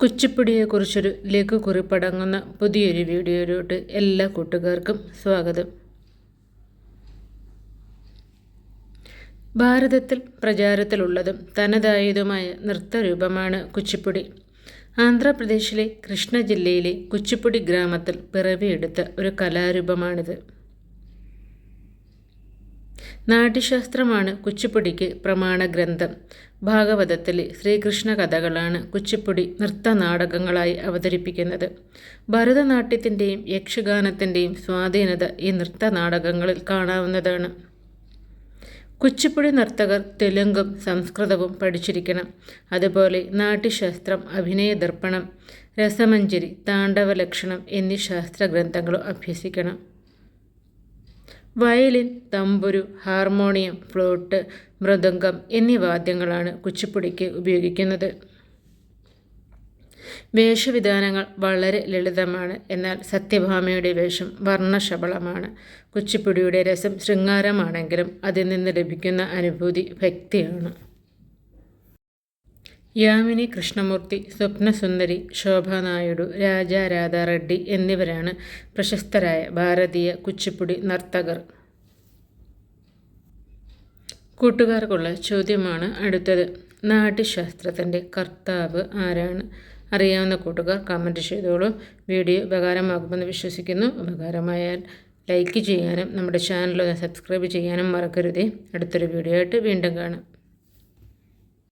കുച്ചിപ്പുടിയെക്കുറിച്ചൊരു ലഘു കുറിപ്പടങ്ങുന്ന പുതിയൊരു വീഡിയോയിലോട്ട് എല്ലാ കൂട്ടുകാർക്കും സ്വാഗതം. ഭാരതത്തിൽ പ്രചാരത്തിലുള്ളതും തനതായതുമായ നൃത്തരൂപമാണ് കുച്ചിപ്പുടി. ആന്ധ്രാപ്രദേശിലെ കൃഷ്ണ ജില്ലയിലെ കുച്ചിപ്പുടി ഗ്രാമത്തിൽ പിറവിയെടുത്ത ഒരു കലാരൂപമാണിത്. നാട്യശാസ്ത്രമാണ് കുച്ചിപ്പുടിക്ക് പ്രമാണ ഗ്രന്ഥം ഭാഗവതത്തിലെ ശ്രീകൃഷ്ണ കഥകളാണ് കുച്ചിപ്പുടി നൃത്തനാടകങ്ങളായി അവതരിപ്പിക്കുന്നത്. ഭരതനാട്യത്തിന്റെയും യക്ഷഗാനത്തിന്റെയും സ്വാധീനത ഈ നൃത്തനാടകങ്ങളിൽ കാണാവുന്നതാണ്. കുച്ചിപ്പുടി നർത്തകർ തെലുങ്കും സംസ്കൃതവും പഠിച്ചിരിക്കണം. അതുപോലെ നാട്യശാസ്ത്രം അഭിനയ ദർപ്പണം രസമഞ്ജരി താണ്ഡവലക്ഷണം എന്നീ ശാസ്ത്രഗ്രന്ഥങ്ങളും അഭ്യസിക്കണം. വയലിൻ തമ്പുരു ഹാർമോണിയം ഫ്ലൂട്ട് മൃദംഗം എന്നീ വാദ്യങ്ങളാണ് കുച്ചിപ്പുടിക്ക് ഉപയോഗിക്കുന്നത്. വേഷവിധാനങ്ങൾ വളരെ ലളിതമാണ്. എന്നാൽ സത്യഭാമയുടെ വേഷം വർണശബളമാണ്. കുച്ചിപ്പുടിയുടെ രസം ശൃംഗാരമാണെങ്കിലും അതിൽ നിന്ന് ലഭിക്കുന്ന അനുഭൂതി ഭക്തിയാണ് യാമിനി കൃഷ്ണമൂർത്തി സ്വപ്നസുന്ദരി ശോഭ നായിഡു രാജ റെഡ്ഡി എന്നിവരാണ് പ്രശസ്തരായ ഭാരതീയ കുച്ചിപ്പുടി നർത്തകർ. കൂട്ടുകാർക്കുള്ള ചോദ്യമാണ് അടുത്തത്. നാട്യശാസ്ത്രത്തിന്റെ കർത്താവ് ആരാണ്? അറിയാവുന്ന കൂട്ടുകാർ കമന്റ് ചെയ്തോളൂ. വീഡിയോ ഉപകാരമാകുമെന്ന് വിശ്വസിക്കുന്നു. ഉപകാരമായാൽ ലൈക്ക് ചെയ്യാനും നമ്മുടെ ചാനൽ ഒന്ന് സബ്സ്ക്രൈബ് ചെയ്യാനും മറക്കരുതേ. അടുത്തൊരു വീഡിയോ ആയിട്ട് വീണ്ടും കാണാം.